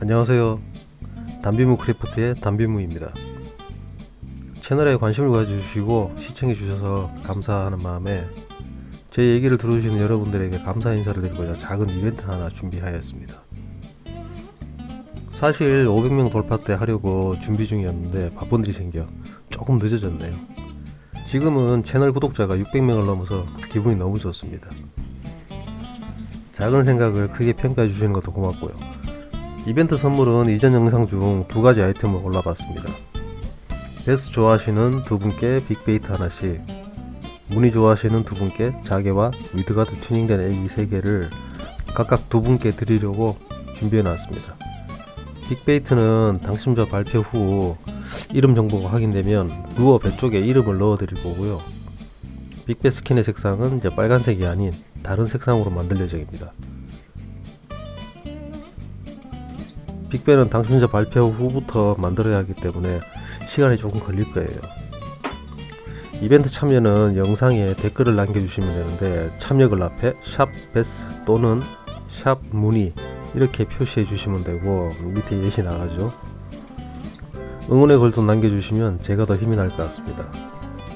안녕하세요. 담비무 크래프트의 담비무입니다. 채널에 관심을 가져주시고 시청해주셔서 감사하는 마음에 제 얘기를 들어주시는 여러분들에게 감사 인사를 드리고자 작은 이벤트 하나 준비하였습니다. 사실 500명 돌파 때 하려고 준비 중이었는데 바쁜 일이 생겨 조금 늦어졌네요. 지금은 채널 구독자가 600명을 넘어서 기분이 너무 좋습니다. 작은 생각을 크게 평가해 주시는 것도 고맙고요. 이벤트 선물은 이전 영상 중 두 가지 아이템을 골라봤습니다. 베스 좋아하시는 두 분께 빅베이트 하나씩, 무늬 좋아하시는 두 분께 자개와 위드가드 튜닝된 애기 세 개를 각각 두 분께 드리려고 준비해 놨습니다. 빅베이트는 당첨자 발표 후 이름 정보가 확인되면 루어 배 쪽에 이름을 넣어 드릴 거고요. 빅베 스킨의 색상은 이제 빨간색이 아닌 다른 색상으로 만들 예정입니다. 빅벤은 당첨자 발표 후부터 만들어야 하기 때문에 시간이 조금 걸릴 거예요. 이벤트 참여는 영상에 댓글을 남겨주시면 되는데 참여글 앞에 샵 베스 또는 샵 문의 이렇게 표시해 주시면 되고 밑에 예시 나가죠. 응원의 글도 남겨주시면 제가 더 힘이 날 것 같습니다.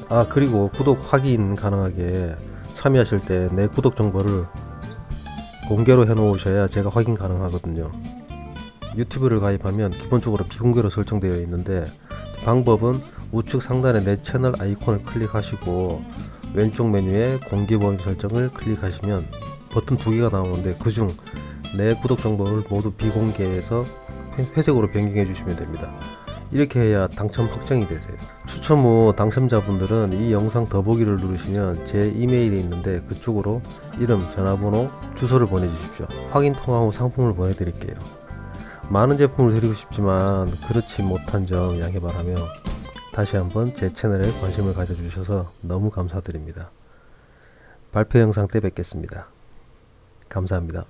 아 그리고 구독 확인 가능하게 참여하실 때 내 구독 정보를 공개로 해놓으셔야 제가 확인 가능하거든요. 유튜브를 가입하면 기본적으로 비공개로 설정되어 있는데 방법은 우측 상단에 내 채널 아이콘을 클릭하시고 왼쪽 메뉴에 공개 범위 설정을 클릭하시면 버튼 두 개가 나오는데 그중 내 구독 정보를 모두 비공개해서 회- 회색으로 변경해 주시면 됩니다. 이렇게 해야 당첨 확정이 되세요. 추첨 후 당첨자분들은 이 영상 더보기를 누르시면 제 이메일이 있는데 그쪽으로 이름, 전화번호, 주소를 보내주십시오. 확인 통화 후 상품을 보내드릴게요. 많은 제품을 드리고 싶지만 그렇지 못한 점 양해 바라며 다시 한번 제 채널에 관심을 가져주셔서 너무 감사드립니다. 발표 영상 때 뵙겠습니다. 감사합니다.